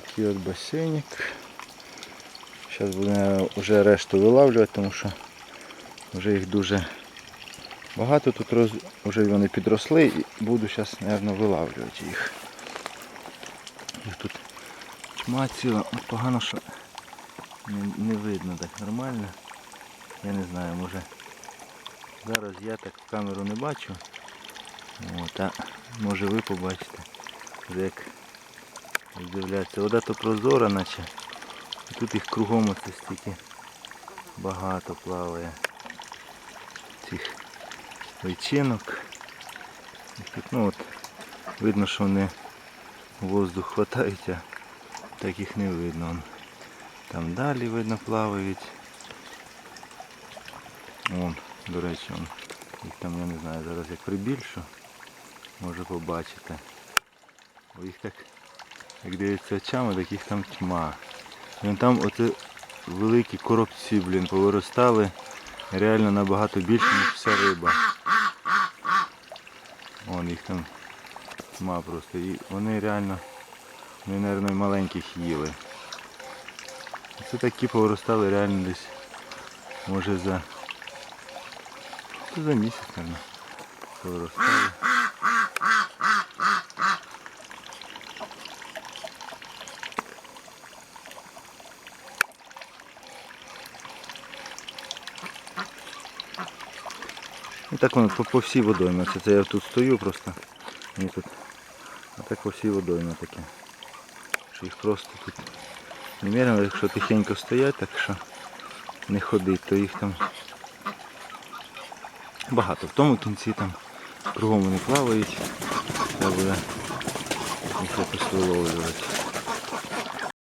Такий от басейник. Зараз будемо вже решту вилавлювати, тому що вже їх дуже багато тут роз... вже вони підросли і буду зараз, мабуть, вилавлювати їх. Їх тут тьма ціла, От погано, що не, не видно так нормально. Я не знаю, може зараз я так камеру не бачу. От, а може ви побачите, як роздивляться. Вода то прозора, наче. Тут їх кругом оце стільки багато плаває. Цих личинок. Ну от, видно, що вони воздух хватають, а так їх не видно. Там далі видно плавають. Вон, до речі, вон, їх там я не знаю, зараз як прибільшу, може побачити. Їх так, як дивиться очами, так їх там тьма. І вон там оце великі коробці, блін, повиростали. Реально набагато більше, ніж вся риба. Вон їх там тьма просто. І вони реально, вони, мабуть, маленьких їли. Це такі повиростали реально десь, може за, за місяць, мабуть, повиростали. І так воно по, по всій водоймі. Це, я тут стою просто. І тут. А так по всій водоймі таке. Що їх просто тут немерено, якщо тихенько стоять, так що не ходить, то їх там багато. В тому кінці там кругом вони плавають. Треба буде їх якось виловлювати.